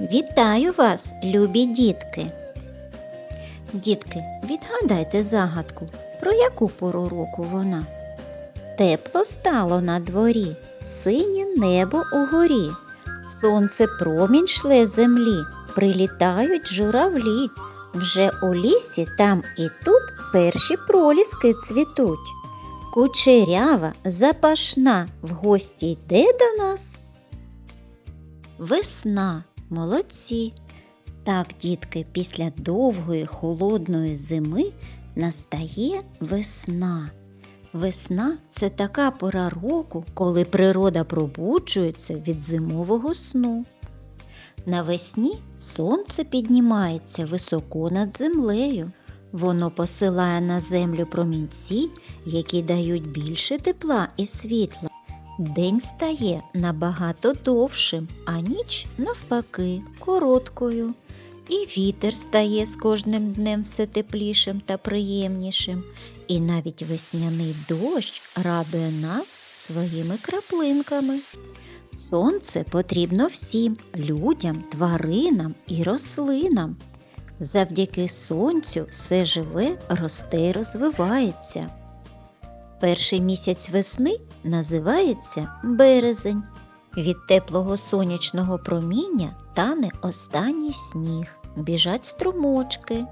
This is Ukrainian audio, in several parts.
Вітаю вас, любі дітки. Дітки, відгадайте загадку, про яку пору року вона? Тепло стало на дворі, синє небо угорі, сонце промінь шле землі, прилітають журавлі. Вже у лісі там і тут перші проліски цвітуть. Кучерява, запашна, в гості йде до нас. Весна, молодці. Так, дітки, після довгої холодної зими настає весна. Весна це така пора року, коли природа пробуджується від зимового сну. Навесні сонце піднімається високо над землею. Воно посилає на землю промінці, які дають більше тепла і світла. День стає набагато довшим, а ніч навпаки короткою. І вітер стає з кожним днем все теплішим та приємнішим, і навіть весняний дощ радує нас своїми краплинками. Сонце потрібно всім людям, тваринам і рослинам. Завдяки сонцю все живе, росте і розвивається. Перший місяць весни називається березень. Від теплого сонячного проміння тане останній сніг, біжать струмочки.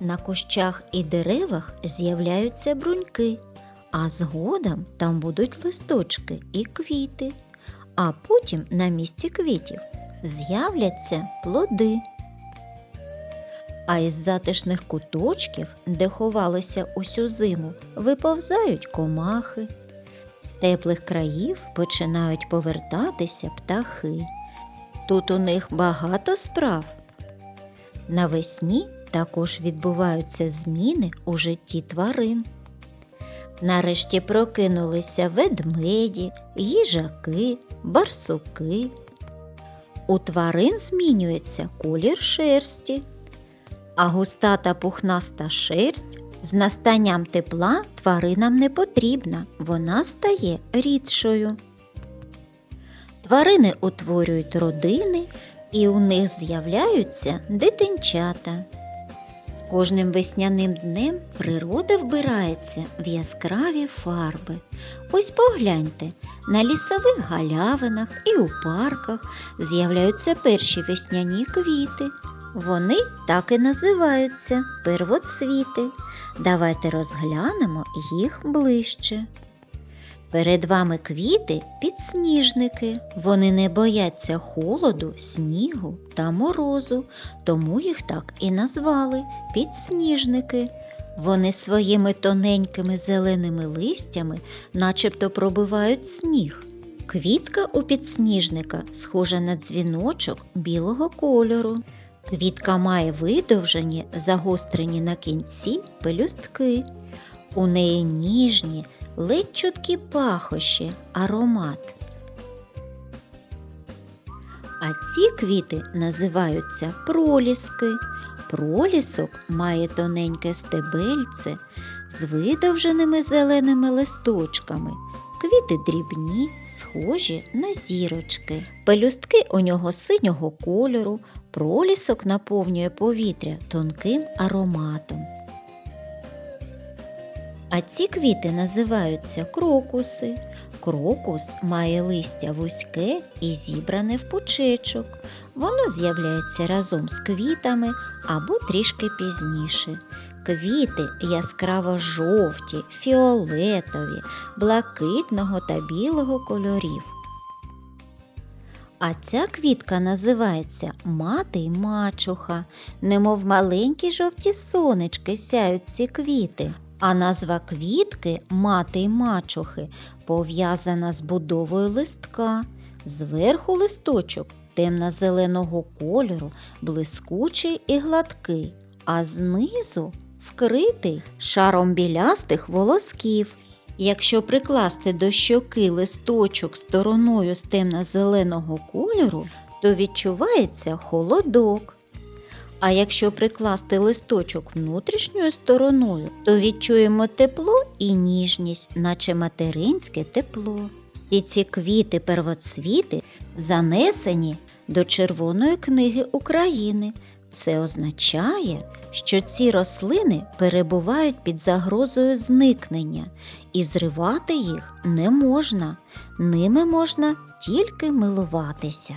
На кущах і деревах з'являються бруньки, а згодом там будуть листочки і квіти, а потім на місці квітів з'являться плоди. А із затишних куточків, де ховалися усю зиму, виповзають комахи. З теплих країв починають повертатися птахи. Тут у них багато справ. Навесні також відбуваються зміни у житті тварин. Нарешті прокинулися ведмеді, їжаки, барсуки. У тварин змінюється колір шерсті, а густа та пухнаста шерсть з настанням тепла тваринам не потрібна, вона стає рідшою. Тварини утворюють родини і у них з'являються дитинчата. З кожним весняним днем природа вбирається в яскраві фарби. Ось погляньте, на лісових галявинах і у парках з'являються перші весняні квіти. Вони так і називаються первоцвіти. Давайте розглянемо їх ближче. Перед вами квіти підсніжники. Вони не бояться холоду, снігу та морозу, тому їх так і назвали підсніжники. Вони своїми тоненькими зеленими листями начебто пробивають сніг. Квітка у підсніжника схожа на дзвіночок білого кольору. Квітка має видовжені, загострені на кінці пелюстки. У неї ніжні, ледь чуткі пахощі, аромат. А ці квіти називаються проліски. Пролісок має тоненьке стебельце з видовженими зеленими листочками. Квіти дрібні, схожі на зірочки. Пелюстки у нього синього кольору, пролісок наповнює повітря тонким ароматом. А ці квіти називаються крокуси. Крокус має листя вузьке і зібране в пучечок. Воно з'являється разом з квітами або трішки пізніше. Квіти яскраво жовті, фіолетові, блакитного та білого кольорів. А ця квітка називається мати й мачуха, немов маленькі жовті сонечки сяють ці квіти. А назва квітки мати й мачухи пов'язана з будовою листка. Зверху листочок темно-зеленого кольору, блискучий і гладкий, а знизу вкритий шаром білястих волосків. Якщо прикласти до щоки листочок стороною з темно-зеленого кольору, то відчувається холодок. А якщо прикласти листочок внутрішньою стороною, то відчуємо тепло і ніжність, наче материнське тепло. Всі ці квіти первоцвіти занесені до Червоної книги України. Це означає, що ці рослини перебувають під загрозою зникнення, і зривати їх не можна, ними можна тільки милуватися.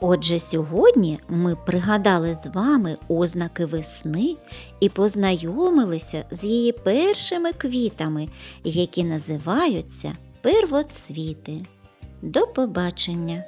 Отже, сьогодні ми пригадали з вами ознаки весни і познайомилися з її першими квітами, які називаються первоцвіти. До побачення!